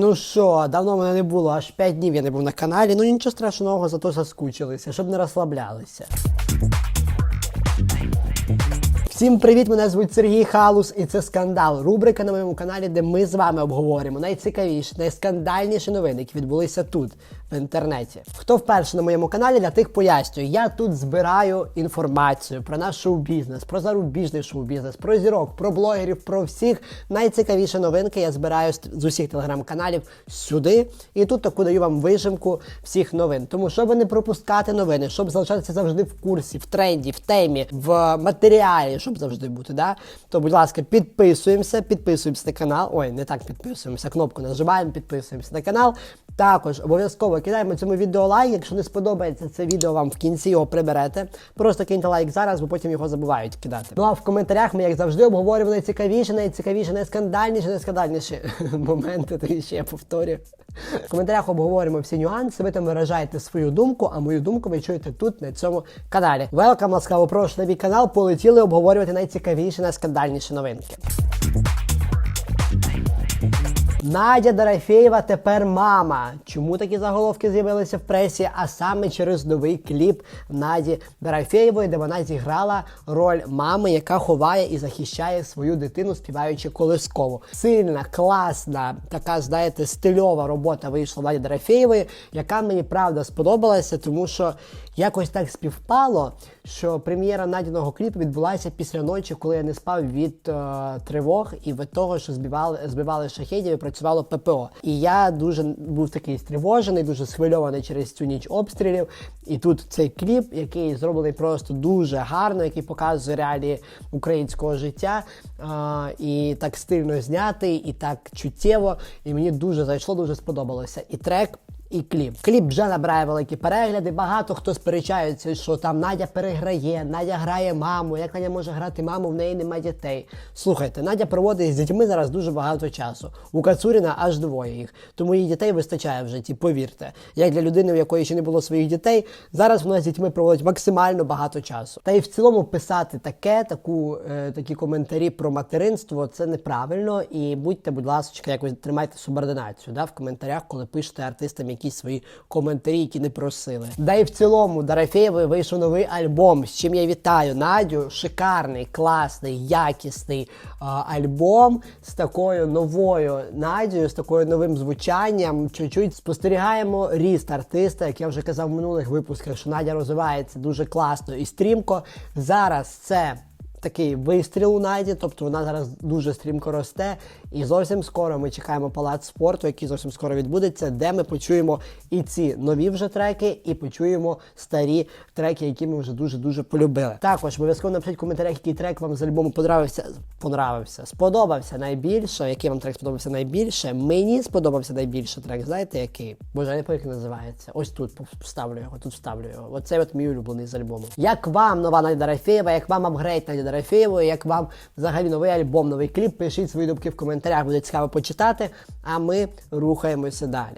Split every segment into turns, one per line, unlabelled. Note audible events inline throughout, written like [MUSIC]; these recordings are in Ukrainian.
Ну що, давно мене не було, аж 5 днів я не був на каналі. Ну нічого страшного, зато заскучилися, щоб не розслаблялися. Всім привіт! Мене звуть Сергій Халус, і це скандал. Рубрика на моєму каналі, де ми з вами обговоримо найцікавіші, найскандальніші новини, які відбулися тут, в інтернеті. Хто вперше на моєму каналі, для тих пояснюю. Я тут збираю інформацію про наш шоу-бізнес, про зарубіжний шоу-бізнес, про зірок, про блогерів, про всіх найцікавіші новинки. Я збираю з- усіх телеграм-каналів сюди. І тут таку даю вам вижимку всіх новин. Тому щоб не пропускати новини, щоб залишатися завжди в курсі, в тренді, в темі, в матеріалі, щоб завжди бути. Да? То, будь ласка, підписуємося, підписуємося на канал. Ой, не так підписуємося, кнопку нажимаємо, підписуємося на канал. Також обов'язково кидаємо цьому відео лайк. Якщо не сподобається це відео, вам в кінці його приберете. Просто киньте лайк зараз, бо потім його забувають кидати. Ну а в коментарях ми, як завжди, обговорюємо найцікавіші, найцікавіші, найскандальніші, найскандальніші [LAUGHS] моменти. То ще я повторюю. В коментарях обговорюємо всі нюанси. Ви там виражаєте свою думку, а мою думку ви чуєте тут, на цьому каналі. Велкам, ласкаво прошу на мій канал. Полетіли обговорювати найцікавіші, найскандальніші новинки. Надя Дорофєєва тепер мама. Чому такі заголовки з'явилися в пресі? А саме через новий кліп Наді Дорофєєвої, де вона зіграла роль мами, яка ховає і захищає свою дитину, співаючи колисково. Сильна, класна, така, знаєте, стильова робота вийшла Наді Дорофєєвої, яка мені правда сподобалася, тому що якось так співпало, що прем'єра Надіного кліпу відбулася після ночі, коли я не спав від е, тривог і від того, що збивали, збивали шахедів і працювало ППО. І я дуже був такий стривожений, дуже схвильований через цю ніч обстрілів. І тут цей кліп, який зроблений просто дуже гарно, який показує реалії українського життя, е, і так стильно знятий, і так чуттєво. І мені дуже зайшло, дуже сподобалося. І трек і кліп. Кліп вже набирає великі перегляди. Багато хто сперечається, що там Надя переграє, Надя грає маму. Як Надя може грати маму, в неї немає дітей. Слухайте, Надя проводить з дітьми зараз дуже багато часу. У Кацуріна аж двоє їх. Тому її дітей вистачає в житті, повірте. Як для людини, у якої ще не було своїх дітей, зараз вона з дітьми проводить максимально багато часу. Та й в цілому писати таке, таку, е, такі коментарі про материнство це неправильно. І будьте, будь ласка, якось тримайте субординацію да, в коментарях, коли пишете артистам якісь свої коментарі, які не просили. Да і в цілому Дорофєєвої вийшов новий альбом. З чим я вітаю Надю. Шикарний, класний, якісний а, альбом з такою новою Надією, з такою новим звучанням. Чуть-чуть спостерігаємо ріст артиста, як я вже казав в минулих випусках, що Надя розвивається дуже класно і стрімко. Зараз це. Такий вистріл у Наді, тобто вона зараз дуже стрімко росте. І зовсім скоро ми чекаємо палац спорту, який зовсім скоро відбудеться, де ми почуємо і ці нові вже треки, і почуємо старі треки, які ми вже дуже дуже полюбили. Також обов'язково напишіть в коментарях, який трек вам з альбому подобався, понравився, сподобався найбільше. Який вам трек сподобався найбільше? Мені сподобався найбільше трек. Знаєте який? Боже, я не як називається. Ось тут вставлю його, тут вставлю його. Оцей от мій улюблений з альбому. Як вам нова Надя Дорофєєва, як вам апгрейд Надя Дорофєєвої, як вам взагалі новий альбом, новий кліп? Пишіть свої думки в коментарях, буде цікаво почитати. А ми рухаємося далі.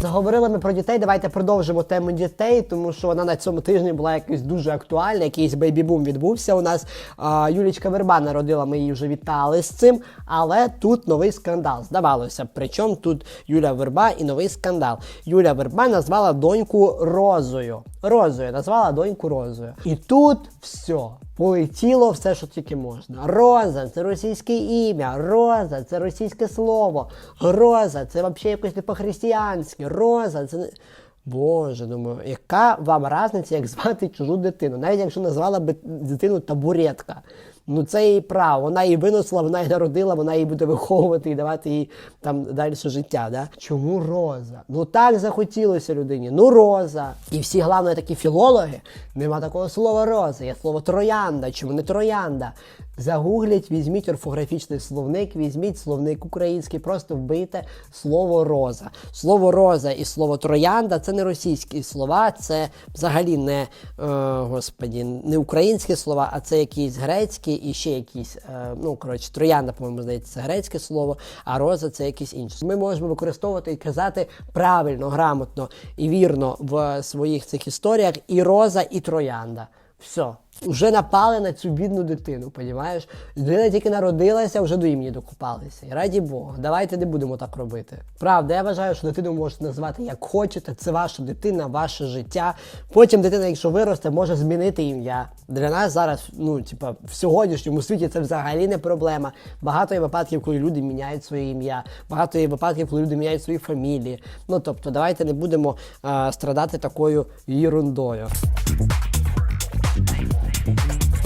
Заговорили ми про дітей. Давайте продовжимо тему дітей, тому що вона на цьому тижні була якось дуже актуальна. Якийсь бейбі-бум відбувся. У нас а, Юлічка Верба народила, ми її вже вітали з цим. Але тут новий скандал. Здавалося, причому тут Юля Верба і новий скандал. Юля Верба назвала доньку Розою. Розою назвала доньку Розою. І тут все. Полетіло все, що тільки можна. Роза це російське ім'я, роза це російське слово. Роза це взагалі якось не по-християнськи. Роза це. Боже, думаю, яка вам різниця, як [LAUGHS] звати чужу дитину? Навіть якщо назвала би дитину табуретка. Ну це її право. Вона її виносила, вона її народила, вона її буде виховувати і давати їй там далі життя. Да? Чому роза? Ну так захотілося людині. Ну роза. І всі, головне, такі філологи, нема такого слова роза, є слово троянда. Чому не троянда? Загугліть, візьміть орфографічний словник, візьміть словник український, просто вбийте слово роза. Слово роза і слово троянда це не російські слова, це взагалі не е, господі, не українські слова, а це якісь грецькі і ще якісь. Е, ну коротше, троянда, по-моєму, здається, це грецьке слово, а роза це якесь інше. Ми можемо використовувати і казати правильно, грамотно і вірно в своїх цих історіях і роза, і троянда. Все. Вже напали на цю бідну дитину, понімаєш? Дитина тільки народилася, вже до імені докупалися. І раді Бога, давайте не будемо так робити. Правда, я вважаю, що дитину можете назвати як хочете. Це ваша дитина, ваше життя. Потім дитина, якщо виросте, може змінити ім'я. Для нас зараз, ну типа, в сьогоднішньому світі це взагалі не проблема. Багато є випадків, коли люди міняють своє ім'я. Багато є випадків, коли люди міняють свої фамілії. Ну тобто, давайте не будемо а, страдати такою ерундою.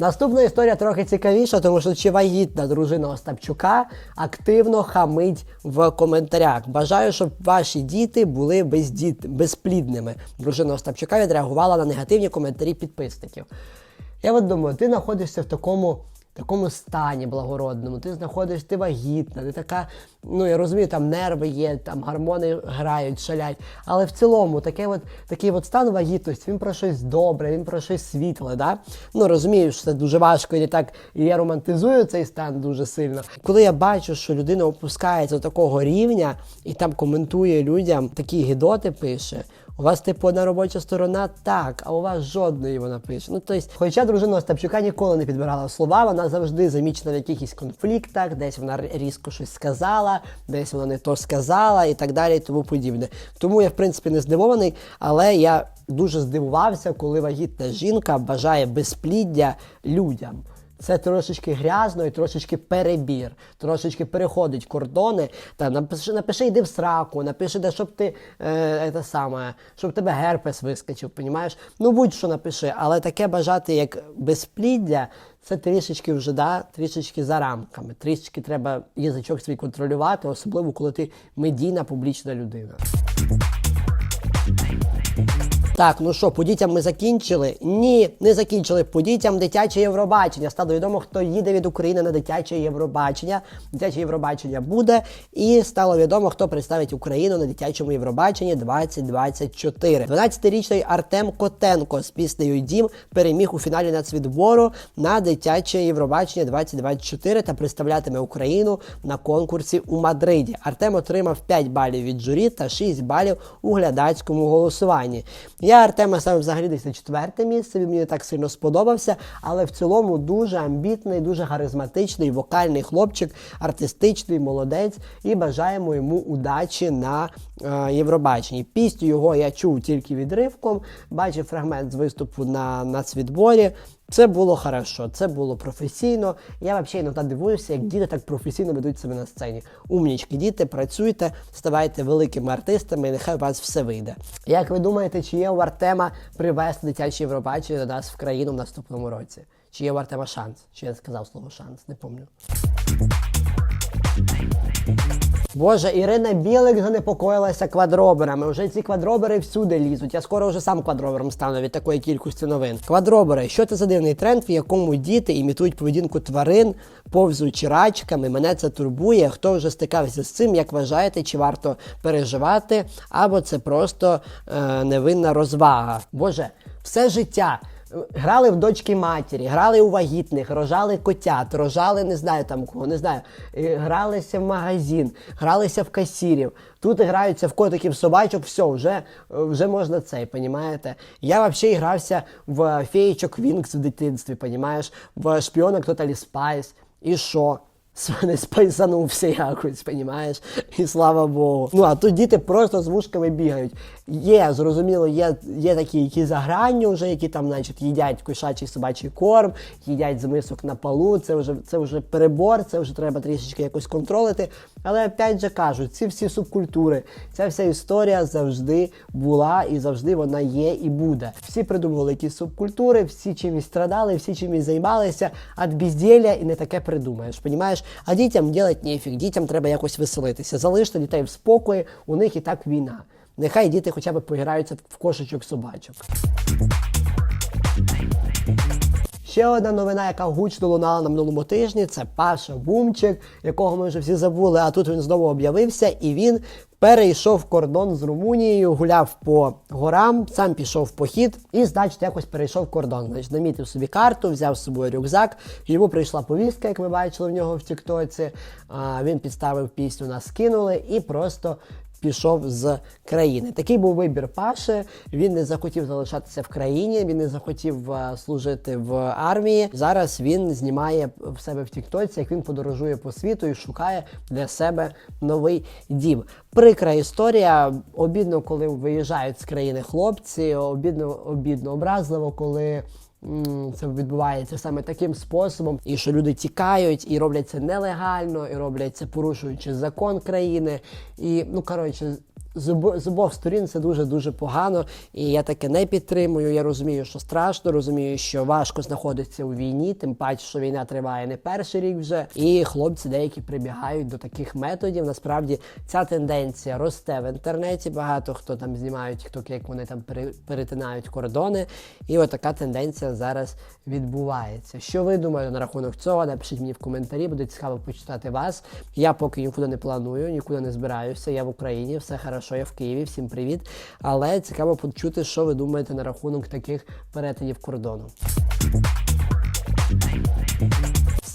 Наступна історія трохи цікавіша, тому що чи вагітна дружина Остапчука активно хамить в коментарях. Бажаю, щоб ваші діти були бездіт... безплідними. Дружина Остапчука відреагувала на негативні коментарі підписників. Я от думаю, ти знаходишся в такому. Такому стані благородному, ти знаходиш, ти вагітна, ти така, ну я розумію, там нерви є, там гормони грають, шалять. Але в цілому таке от, такий от стан вагітності, він про щось добре, він про щось світле. Да? Ну розумію, що це дуже важко і так. І я романтизую цей стан дуже сильно. Коли я бачу, що людина опускається до такого рівня і там коментує людям, такі гідоти пише. У вас типу робоча сторона так, а у вас жодної вона пише. Ну тобто, хоча дружина Остапчука ніколи не підбирала слова, вона завжди замічена в якихось конфліктах, десь вона різко щось сказала, десь вона не то сказала і так далі, і тому подібне. Тому я в принципі не здивований, але я дуже здивувався, коли вагітна жінка бажає безпліддя людям. Це трошечки грязно і трошечки перебір, трошечки переходить кордони. Та напиши, напиши йди в сраку, напиши, де щоб ти е, те саме, щоб тебе герпес вискочив, понімаєш? Ну будь-що напиши, але таке бажати як безпліддя, це трішечки вже да, трішечки за рамками. Трішечки треба язичок свій контролювати, особливо коли ти медійна публічна людина. Так, ну що, по дітям ми закінчили? Ні, не закінчили. По дітям дитяче Євробачення. Стало відомо, хто їде від України на дитяче Євробачення. Дитяче Євробачення буде. І стало відомо, хто представить Україну на дитячому Євробаченні 2024. 12-річний Артем Котенко з піснею Дім переміг у фіналі нацвідбору на дитяче Євробачення 2024 та представлятиме Україну на конкурсі у Мадриді. Артем отримав 5 балів від журі та 6 балів у глядацькому голосуванні. Я Артема саме взагалі десь на четверте місце. Він мені так сильно сподобався, але в цілому дуже амбітний, дуже харизматичний, вокальний хлопчик, артистичний, молодець. І бажаємо йому удачі на е, Євробаченні. Пісню його я чув тільки відривком, бачив фрагмент з виступу на нацвідборі. Це було хорошо, це було професійно. Я взагалі іноді дивуюся, як діти так професійно ведуть себе на сцені. Умнічки, діти, працюйте, ставайте великими артистами, і нехай у вас все вийде. Як ви думаєте, чи є у Артема привезти дитячі Євробачення до нас в країну в наступному році? Чи є у Артема шанс? Чи я сказав слово шанс? Не пам'ятаю. Боже, Ірина Білик занепокоїлася квадроберами. Вже ці квадробери всюди лізуть. Я скоро вже сам квадробером стану від такої кількості новин. Квадробери, що це за дивний тренд, в якому діти імітують поведінку тварин, повзуючи рачками. Мене це турбує. Хто вже стикався з цим? Як вважаєте, чи варто переживати? Або це просто е, невинна розвага? Боже, все життя. Грали в дочки матері, грали у вагітних, рожали котят, рожали не знаю там кого, не знаю. Гралися в магазин, гралися в касірів. Тут граються в котиків собачок, все, вже, вже можна цей, понімаєте? Я взагалі грався в феєчок Вінкс в дитинстві, понімаєш? В шпіонок Тоталі Спайс. І що? Спайсанувся якось, понімаєш? І слава Богу. Ну а тут діти просто з вушками бігають. Є, зрозуміло, є є такі, які за гранню вже, які там, значить, їдять кошачий собачий корм, їдять з мисок на полу. Це вже це вже перебор, це вже треба трішечки якось контролити. Але опять же кажуть, ці всі субкультури, ця вся історія завжди була і завжди вона є і буде. Всі придумували якісь субкультури, всі чимось страдали, всі чимось займалися, а безділля і не таке придумаєш. Понімаєш? А дітям делать нефіг, дітям треба якось веселитися. Залиште дітей в спокої, у них і так війна. Нехай діти хоча б пограються в кошечок собачок. Ще одна новина, яка гучно лунала на минулому тижні, це Паша Бумчик, якого ми вже всі забули, а тут він знову об'явився, і він перейшов кордон з Румунією, гуляв по горам, сам пішов в похід і, значить, якось перейшов кордон. Значить, намітив собі карту, взяв з собою рюкзак. Йому прийшла повістка, як ви бачили в нього в Тіктоці. Він підставив пісню, нас кинули і просто пішов з країни. Такий був вибір Паши. Він не захотів залишатися в країні, він не захотів е, служити в армії. Зараз він знімає в себе в Тіктоці, як він подорожує по світу і шукає для себе новий дім. Прикра історія. Обідно, коли виїжджають з країни хлопці, обідно, обідно, образливо, коли. Це відбувається саме таким способом, і що люди тікають і роблять це нелегально, і роблять це порушуючи закон країни. І ну коротше, з, обо- з обох сторін це дуже дуже погано. І я таке не підтримую. Я розумію, що страшно, розумію, що важко знаходитися у війні, тим паче, що війна триває не перший рік вже. І хлопці деякі прибігають до таких методів. Насправді ця тенденція росте в інтернеті. Багато хто там знімають тікток, як вони там перетинають кордони. І от така тенденція зараз відбувається. Що ви думаєте на рахунок цього? Напишіть мені в коментарі, буде цікаво почитати вас. Я поки нікуди не планую, нікуди не збираюся. Я в Україні, все хорошо, я в Києві, всім привіт. Але цікаво почути, що ви думаєте на рахунок таких перетинів кордону.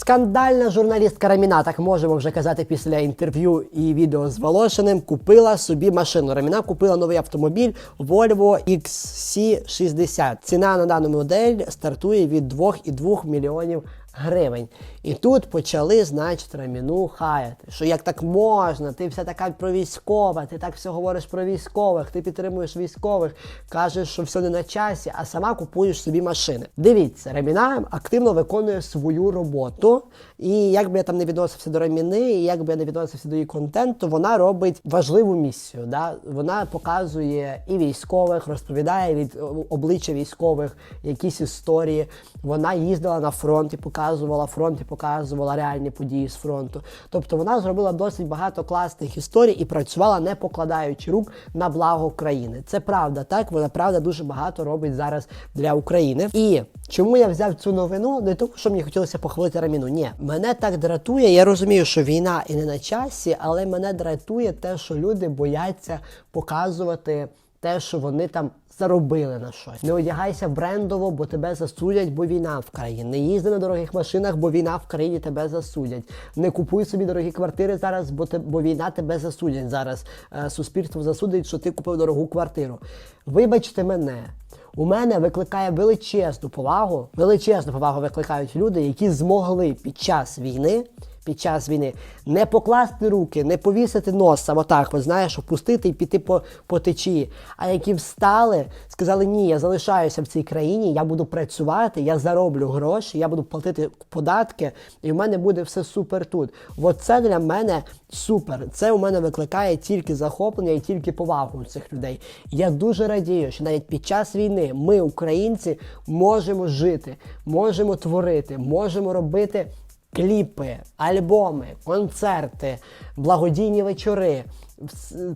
Скандальна журналістка Раміна, так можемо вже казати після інтерв'ю і відео з Волошиним, купила собі машину. Раміна купила новий автомобіль Volvo XC60. Ціна на дану модель стартує від 2,2 мільйонів гривень. І тут почали, значить, Раміну хаяти, що як так можна, ти вся така про військова, ти так все говориш про військових, ти підтримуєш військових, кажеш, що все не на часі, а сама купуєш собі машини. Дивіться, Раміна активно виконує свою роботу, і як би я там не відносився до Раміни, і як би я не відносився до її контенту, вона робить важливу місію. Да? Вона показує і військових, розповідає від обличчя військових якісь історії. Вона їздила на фронт і показувала фронт і показувала реальні події з фронту. Тобто вона зробила досить багато класних історій і працювала не покладаючи рук на благо країни. Це правда, так вона правда дуже багато робить зараз для України. І чому я взяв цю новину? Не тому, що мені хотілося похвалити Раміну. Ні, мене так дратує. Я розумію, що війна і не на часі, але мене дратує те, що люди бояться показувати те, що вони там заробили на щось. Не одягайся брендово, бо тебе засудять, бо війна в країні. Не їзди на дорогих машинах, бо війна в країні тебе засудять. Не купуй собі дорогі квартири зараз, бо те, бо війна тебе засудять. Зараз е, суспільство засудить, що ти купив дорогу квартиру. Вибачте мене. У мене викликає величезну повагу, величезну повагу викликають люди, які змогли під час війни, під час війни не покласти руки, не повісити носа, отак, от, знаєш, опустити і піти по, по течії. А які встали, сказали, ні, я залишаюся в цій країні, я буду працювати, я зароблю гроші, я буду платити податки, і в мене буде все супер тут. От це для мене супер. Це у мене викликає тільки захоплення і тільки повагу цих людей. Я дуже радію, що навіть під час війни ми, українці, можемо жити, можемо творити, можемо робити кліпи, альбоми, концерти, благодійні вечори,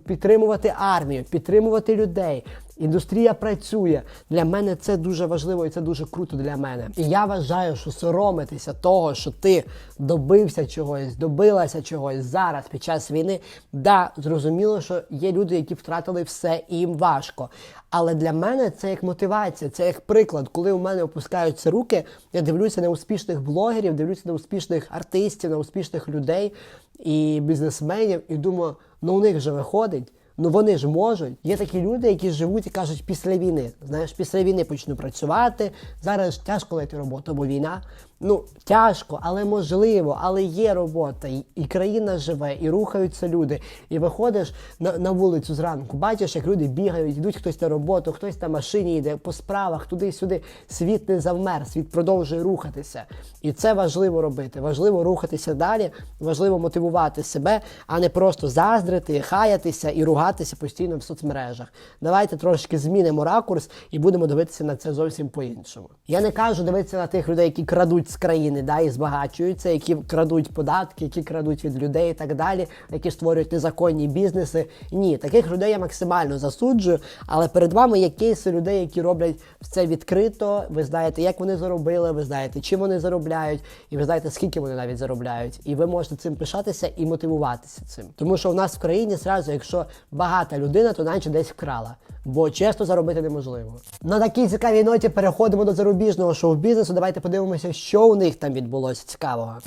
підтримувати армію, підтримувати людей. Індустрія працює. Для мене це дуже важливо і це дуже круто для мене. І я вважаю, що соромитися того, що ти добився чогось, добилася чогось зараз під час війни. Да, зрозуміло, що є люди, які втратили все і їм важко. Але для мене це як мотивація, це як приклад, коли у мене опускаються руки, я дивлюся на успішних блогерів, дивлюся на успішних артистів, на успішних людей і бізнесменів, і думаю, ну у них же виходить. Ну вони ж можуть. Є такі люди, які живуть і кажуть після війни. Знаєш, після війни почну працювати. Зараз тяжко лети роботу, бо війна. Ну тяжко, але можливо, але є робота, і, і країна живе, і рухаються люди. І виходиш на, на вулицю зранку, бачиш, як люди бігають, йдуть хтось на роботу, хтось на машині йде по справах, туди-сюди. Світ не завмер, світ продовжує рухатися. І це важливо робити. Важливо рухатися далі, важливо мотивувати себе, а не просто заздрити, хаятися і ругатися постійно в соцмережах. Давайте трошки змінимо ракурс і будемо дивитися на це зовсім по-іншому. Я не кажу дивитися на тих людей, які крадуть з країни, да, і збагачуються, які крадуть податки, які крадуть від людей і так далі, які створюють незаконні бізнеси. Ні, таких людей я максимально засуджую. Але перед вами є кейси людей, які роблять це відкрито. Ви знаєте, як вони заробили, ви знаєте, чим вони заробляють, і ви знаєте, скільки вони навіть заробляють. І ви можете цим пишатися і мотивуватися цим. Тому що в нас в країні зразу, якщо багата людина, то наче десь вкрала. Бо чесно заробити неможливо. На такій цікавій ноті переходимо до зарубіжного шоу-бізнесу. Давайте подивимося, що у них там відбулося цікавого.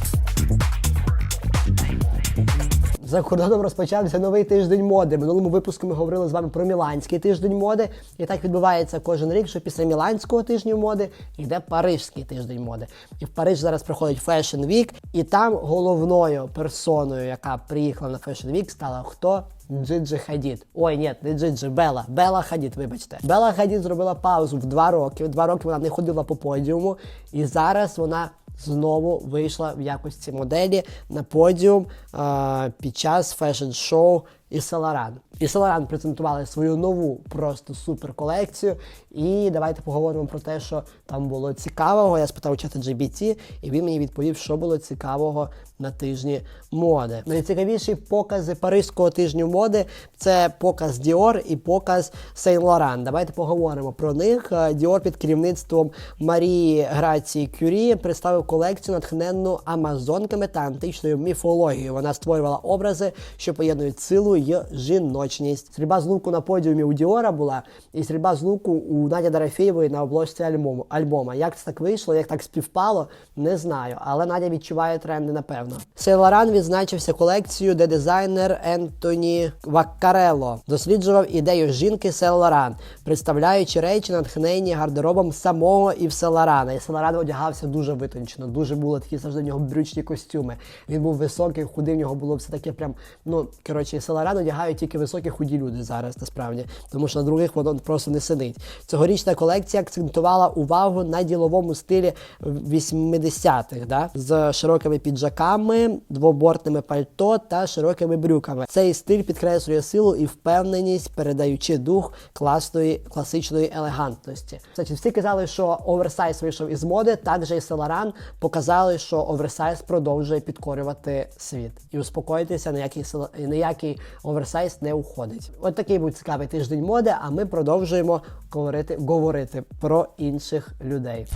За кордоном розпочався новий тиждень моди. Минулому випуску ми говорили з вами про міланський тиждень моди. І так відбувається кожен рік, що після міланського тижня моди йде парижський тиждень моди. І в Париж зараз проходить Fashion Week, і там головною персоною, яка приїхала на Fashion Week, стала хто? Джиджи Хадід. Ой, ні, не Джиджи, Бела. Бела Хадід, вибачте. Бела Хадід зробила паузу в два роки. В два роки вона не ходила по подіуму, і зараз вона знову вийшла в якості моделі на подіум е, під час фешн-шоу і Селаран. І Селаран презентували свою нову просто супер колекцію. І давайте поговоримо про те, що там було цікавого. Я спитав чата GBT, і він мені відповів, що було цікавого на тижні моди. Найцікавіші покази Паризького тижню моди це показ Dior і показ Saint Laurent. Давайте поговоримо про них. Е, Dior під керівництвом Марії Грації Кюрі представив колекцію, натхненну амазонками та античною міфологією. Вона створювала образи, що поєднують силу й жіночність. Стрільба з луку на подіумі у Діора була, і стрільба з луку у Наді Дорофєєвої на обложці альбому. альбома. Як це так вийшло, як так співпало, не знаю. Але Надя відчуває тренди, напевно. Сей Лоран відзначився колекцією, де дизайнер Ентоні Ваккарелло досліджував ідею жінки Сей Лоран, представляючи речі, натхнені гардеробом самого Ів Селарана. І Селаран одягався дуже витончено, дуже були такі завжди в нього брючні костюми. Він був високий, худий, в нього було все таке прям. Ну коротше, Селаран одягають тільки високі худі люди зараз, насправді, тому що на других воно просто не сидить. Цьогорічна колекція акцентувала увагу на діловому стилі 80-х, да? з широкими піджаками, двобортними пальто та широкими брюками. Цей стиль підкреслює силу і впевненість, передаючи дух класної класичної елегантності. Значить, всі казали, що оверсайз вийшов із моди. Так же і Селаран показали, що оверсайз продовжує підкорювати світ. І успокойтеся, ніякий ніякий оверсайз не уходить. От такий був цікавий тиждень моди. А ми продовжуємо говорити, говорити про інших людей.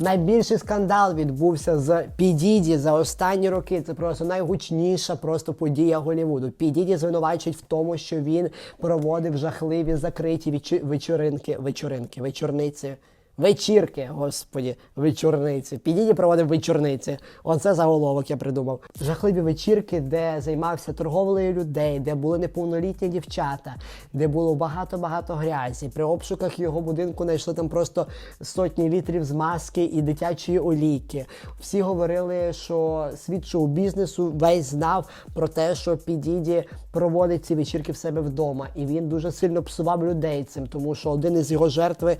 Найбільший скандал відбувся з Підіді за останні роки. Це просто найгучніша просто подія Голлівуду. Підіді звинувачують в тому, що він проводив жахливі закриті вечоринки, вечоринки, вечорниці. Вечірки, господі, вечорниці. Підіді проводив вечорниці. Оце заголовок я придумав. Жахливі вечірки, де займався торговлею людей, де були неповнолітні дівчата, де було багато-багато грязі. При обшуках його будинку знайшли там просто сотні літрів змазки і дитячої олійки. Всі говорили, що світ шоу-бізнесу весь знав про те, що Підіді проводить ці вечірки в себе вдома, і він дуже сильно псував людей цим, тому що один із його жертви,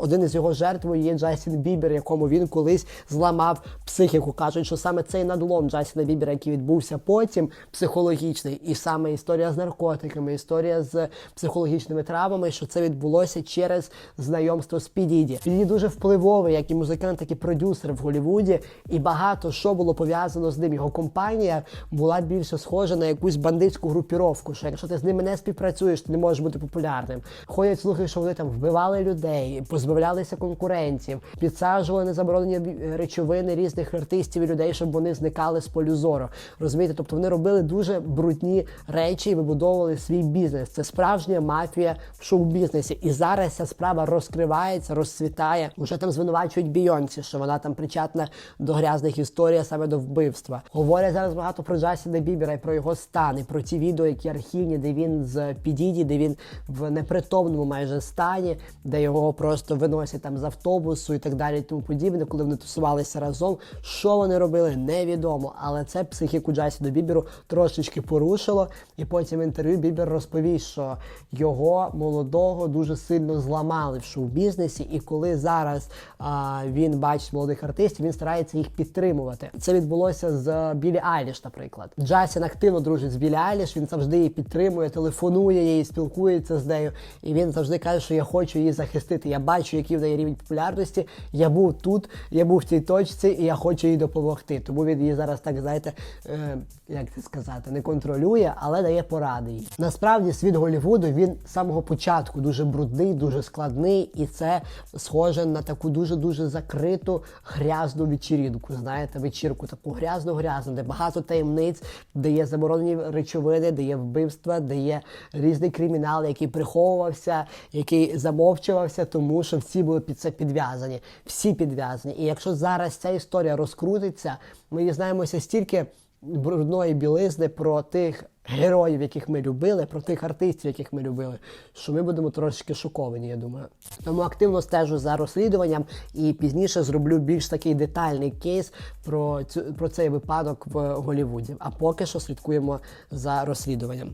один із його жертвою є Джастін Бібер, якому він колись зламав психіку. Кажуть, що саме цей надлом Джастіна Бібера, який відбувся потім, психологічний, і саме історія з наркотиками, історія з психологічними травмами, що це відбулося через знайомство з Підіді. Підіді дуже впливовий, як і музикант, так і продюсер в Голлівуді, і багато що було пов'язано з ним. Його компанія була більше схожа на якусь бандитську групіровку. Що якщо ти з ними не співпрацюєш, ти не можеш бути популярним. Ходять слухи, що вони там вбивали людей, позбавлялися конкурентів, підсаджували незаборонені речовини різних артистів і людей, щоб вони зникали з полю зору. Розумієте, тобто вони робили дуже брудні речі і вибудовували свій бізнес. Це справжня мафія в шоу-бізнесі. І зараз ця справа розкривається, розцвітає. Уже там звинувачують Бійонці, що вона там причетна до грязних історій, а саме до вбивства. Говорять зараз багато про Джастіна Бібера і про його стан, і про ті відео, які архівні, де він з Підіді, де він в непритомному майже стані, де його просто виносять там з автобусу і так далі, і тому подібне, коли вони тусувалися разом. Що вони робили, невідомо. Але це психіку Джастіна Біберу трошечки порушило. І потім в інтерв'ю Бібер розповів, що його молодого дуже сильно зламали в шоу-бізнесі, і коли зараз а, він бачить молодих артистів, він старається їх підтримувати. Це відбулося з Білі Айліш, наприклад. Джастін активно дружить з Білі Айліш, він завжди її підтримує, телефонує їй, спілкується з нею. І він завжди каже, що я хочу її захистити. Я бачу, який в неї рівень популярності. Я був тут, я був в цій точці, і я хочу їй допомогти. Тому він її зараз так, знаєте, е, як це сказати, не контролює, але дає поради їй. Насправді світ Голлівуду він з самого початку дуже брудний, дуже складний, і це схоже на таку дуже дуже закриту грязну вечірку. Знаєте, вечірку таку грязну грязну, де багато таємниць, де є заборонені речовини, де є вбивства, де є різний кримінал, який приховувався, який замовчувався, тому що всі були під це підв'язані. Всі підв'язані. І якщо зараз ця історія розкрутиться, ми дізнаємося стільки брудної білизни про тих героїв, яких ми любили, про тих артистів, яких ми любили, що ми будемо трошки шоковані, я думаю. Тому активно стежу за розслідуванням і пізніше зроблю більш такий детальний кейс про цю про цей випадок в Голлівуді. А поки що слідкуємо за розслідуванням.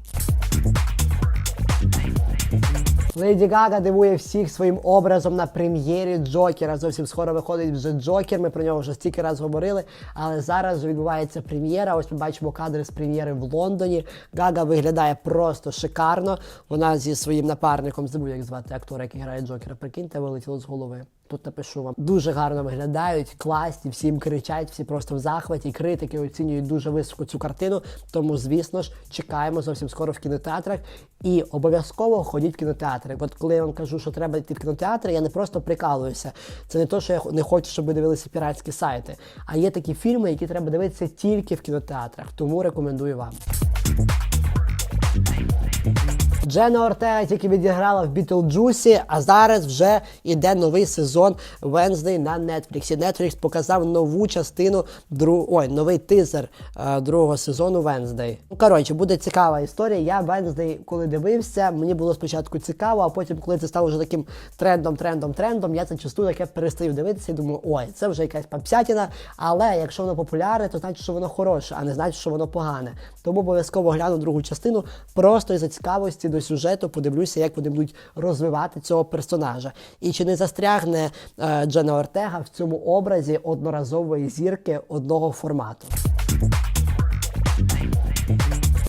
Леді Гага дивує всіх своїм образом на прем'єрі Джокера. Зовсім скоро виходить вже Джокер. Ми про нього вже стільки раз говорили. Але зараз відбувається прем'єра. Ось ми бачимо кадри з прем'єри в Лондоні. Гага виглядає просто шикарно. Вона зі своїм напарником забув, як звати актора, який грає Джокера. Прикиньте, вилетіло з голови. Тут напишу вам дуже гарно виглядають, класні, всім кричать, всі просто в захваті. Критики оцінюють дуже високо цю картину. Тому, звісно ж, чекаємо зовсім скоро в кінотеатрах. І обов'язково ходіть в кінотеатри. От коли я вам кажу, що треба йти в кінотеатри, я не просто прикалуюся. Це не то, що я не хочу, щоб ви дивилися піратські сайти. А є такі фільми, які треба дивитися тільки в кінотеатрах. Тому рекомендую вам. Джена Ортега тільки відіграла в Бітлджусі, а зараз вже іде новий сезон Венздей на Нетфліксі. Нетфлікс показав нову частину дру... Ой, новий тизер е, другого сезону Венздей. Ну коротше, буде цікава історія. Я Венздей, коли дивився, мені було спочатку цікаво, а потім, коли це стало вже таким трендом, трендом, трендом, я зачасту таке перестаю дивитися і думаю, ой, це вже якась папсятіна. Але якщо воно популярне, то значить, що воно хороше, а не значить, що воно погане. Тому обов'язково гляну другу частину просто із-за цікавості до сюжету, подивлюся, як вони будуть розвивати цього персонажа. І чи не застрягне е, Джена Ортега в цьому образі одноразової зірки одного формату.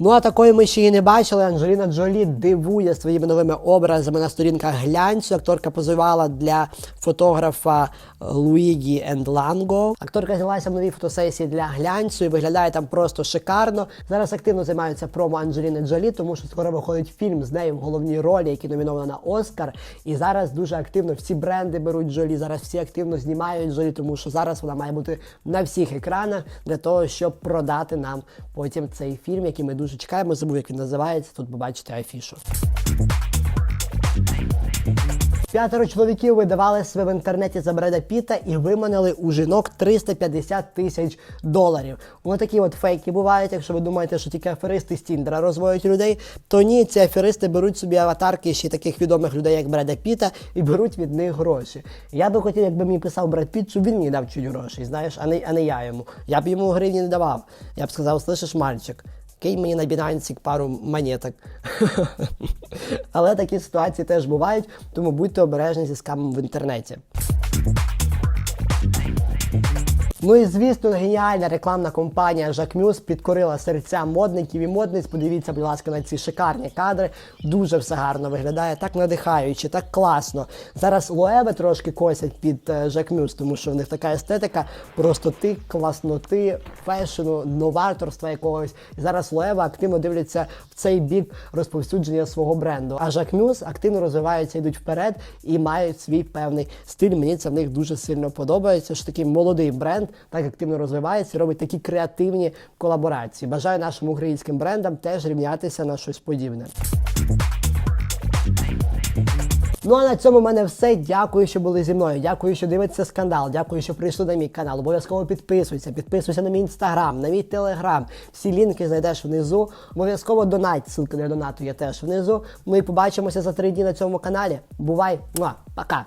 Ну а такої ми ще й не бачили. Анджеліна Джолі дивує своїми новими образами на сторінках глянцю. Акторка позувала для фотографа Луїгі енд Ланго. Акторка знялася в новій фотосесії для глянцю і виглядає там просто шикарно. Зараз активно займаються промо Анджеліни Джолі, тому що скоро виходить фільм з нею в головній ролі, який номіновано на Оскар. І зараз дуже активно всі бренди беруть Джолі. Зараз всі активно знімають Джолі, тому що зараз вона має бути на всіх екранах для того, щоб продати нам потім цей фільм, який ми дуже чекаємо. Забув, як він називається. Тут побачите афішу. П'ятеро чоловіків видавали себе в інтернеті за Бреда Піта і виманили у жінок 350 тисяч доларів. Ось такі от фейки бувають. Якщо ви думаєте, що тільки аферисти з Тіндера розводять людей, то ні, ці аферисти беруть собі аватарки ще таких відомих людей, як Бреда Піта, і беруть від них гроші. Я би хотів, якби мені писав Бред Піт, щоб він мені дав чуть грошей, знаєш, а не, а не я йому. Я б йому гривні не давав. Я б сказав, слышиш, мальчик. Кинь мені на бінансик пару монеток. Але такі ситуації теж бувають, тому будьте обережні зі скамом в інтернеті. Ну і звісно, геніальна рекламна компанія Jacquemus підкорила серця модників і модниць. Подивіться, будь ласка, на ці шикарні кадри. Дуже все гарно виглядає, так надихаюче, так класно. Зараз лоеви трошки косять під е, Jacquemus, тому що в них така естетика простоти, класноти, фешену, новаторства якогось. І зараз лоева активно дивляться в цей бік розповсюдження свого бренду. А Jacquemus активно розвиваються, йдуть вперед і мають свій певний стиль. Мені це в них дуже сильно подобається. Що такий молодий бренд так активно розвивається робить такі креативні колаборації. Бажаю нашим українським брендам теж рівнятися на щось подібне. Ну а на цьому в мене все. Дякую, що були зі мною. Дякую, що дивитеся скандал. Дякую, що прийшли на мій канал. Обов'язково підписуйся, підписуйся на мій інстаграм, на мій телеграм. Всі лінки знайдеш внизу. Обов'язково донать. Ссылка для донату є теж внизу. Ми побачимося за три дні на цьому каналі. Бувай, Муа. пока.